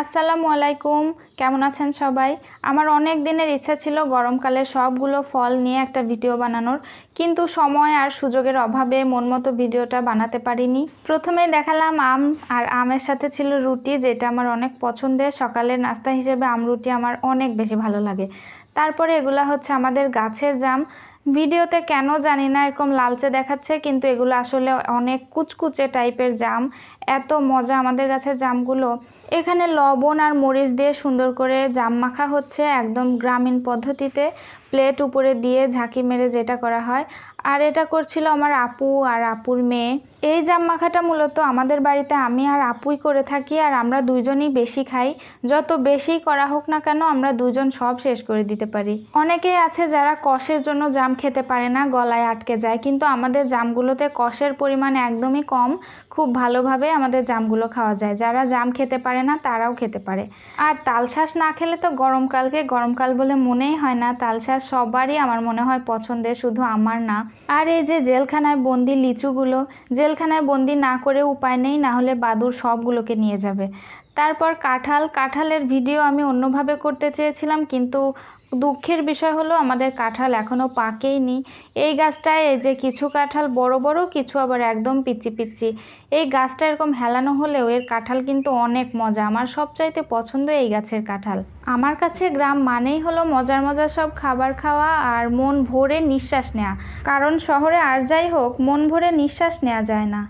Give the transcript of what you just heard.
আসসালামু আলাইকুম। কেমন আছেন সবাই? আমার অনেক দিনের ইচ্ছা ছিল গরমকালে সবগুলো ফল নিয়ে একটা ভিডিও বানানোর, কিন্তু সময় আর সুযোগের অভাবে মন মতো ভিডিওটা বানাতে পারিনি। প্রথমে দেখালাম আম, আর আমের সাথে ছিল রুটি, যেটা আমার অনেক পছন্দের। সকালের নাস্তা হিসেবে আম রুটি আমার অনেক বেশি ভালো লাগে। তারপরে এগুলা হচ্ছে আমাদের গাছের জাম। ভিডিওতে কেন জানি না, এরকম লালচে দেখাচ্ছে, কিন্তু এগুলো আসলে অনেক কুচকুচে টাইপের জাম। এত মজা আমাদের গাছের জামগুলো। এখানে লবণ আর মরিচ দিয়ে সুন্দর করে জাম মাখা হচ্ছে একদম গ্রামীণ পদ্ধতিতে। প্লেট উপরে দিয়ে ঝাঁকি মেরে যেটা করা হয়। আর এটা করছিল আমার আপু আর আপুর মেয়ে। এই জাম মাখাটা মূলত আমাদের বাড়িতে আমি আর আপুই করে থাকি আর আমরা দুইজনই বেশি খাই। যত বেশি করা হোক না কেন আমরা দুজন সব শেষ করে দিতে পারি। অনেকেই আছে যারা কষের জন্য জাম খেতে পারে না, গলায় আটকে যায়। কিন্তু আমাদের জামগুলোতে কষের পরিমাণ একদমই কম, খুব ভালোভাবে আমাদের জামগুলো খাওয়া যায়। যারা জাম খেতে পারে না, তারাও খেতে পারে। আর তালশাঁস না খেলে তো গরমকালকে গরমকাল বলে মনেই হয় না। তালশাঁস সবারই আমার মনে হয় পছন্দের, শুধু আমার না। আর এই যে জেলখানায় বন্দি লিচুগুলো, জেলখানায় বন্দি না করে উপায় নেই, না হলে বাদুর সবগুলোকে নিয়ে যাবে। তারপর কাঁঠাল, কাঁঠালের ভিডিও আমি অন্যভাবে করতে চেয়েছিলাম, কিন্তু দুঃখের বিষয় হলো আমাদের কাঁঠাল এখনও পাকেইনি। এই গাছটায় এই যে কিছু কাঁঠাল বড় বড়, কিছু আবার একদম পিচ্ছি পিচ্ছি এই গাছটা এরকম হেলানো হলেও এর কাঁঠাল কিন্তু অনেক মজা। আমার সবচাইতে পছন্দ এই গাছের কাঁঠাল। আমার কাছে গ্রাম মানেই হলো মজার মজার সব খাবার খাওয়া আর মন ভরে নিঃশ্বাস নেওয়া কারণ শহরে আর যাই হোক, মন ভরে নিঃশ্বাস নেওয়া যায় না।